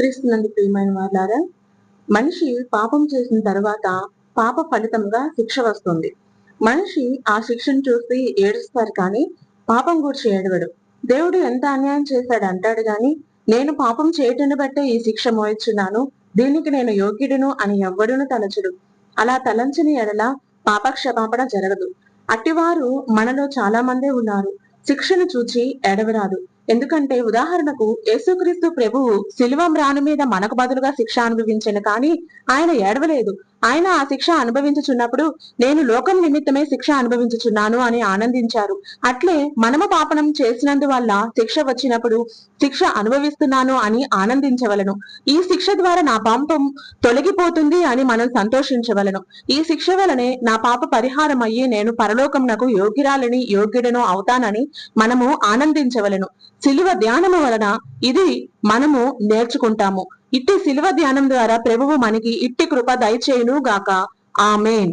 క్రీస్తునందు ప్రియమైన వాళ్ళారా మనిషి పాపం చేసిన తర్వాత పాప ఫలితంగా శిక్ష వస్తుంది. మనిషి ఆ శిక్షను చూసి ఏడుస్తారు కానీ పాపం గురించి ఏడవడు దేవుడు ఎంత అన్యాయం చేశాడు అంటాడు గాని నేను పాపం చేయటను బట్టే ఈ శిక్ష మోయించున్నాను దీనికి నేను యోగ్యుడును అని ఎవ్వడును తలచుడు. అలా తలంచని ఎడల పాపక్షమాపణ జరగదు. అట్టివారు మనలో చాలా మందే ఉన్నారు. శిక్షను చూచి ఎడవరాదు ఎందుకంటే ఉదాహరణకు యేసుక్రీస్తు ప్రభువు శిలువ మ్రాను మీద మనకు బదులుగా శిక్ష అనుభవించను కానీ ఆయన ఏడవలేదు. ఆయన ఆ శిక్ష అనుభవించుచున్నప్పుడు నేను లోకం నిమిత్తమే శిక్ష అనుభవించుచున్నాను అని ఆనందించారు. అట్లే మనము పాపనం చేసినందువల్ల శిక్ష వచ్చినప్పుడు శిక్ష అనుభవిస్తున్నాను అని ఆనందించవలను. ఈ శిక్ష ద్వారా నా పాపం తొలగిపోతుంది అని మనం సంతోషించవలను. ఈ శిక్ష వలనే నా పాప పరిహారం అయ్యి నేను పరలోకంనకు యోగ్యురాలని యోగ్యుడను అవుతానని మనము ఆనందించవలను. శిలువ ధ్యానము వలన ఇది మనము నేర్చుకుంటాము. ఇట్టి శిలువ ధ్యానం ద్వారా ప్రభువు మనకి ఇట్టి కృప దయచేయును గాక ఆమెన్.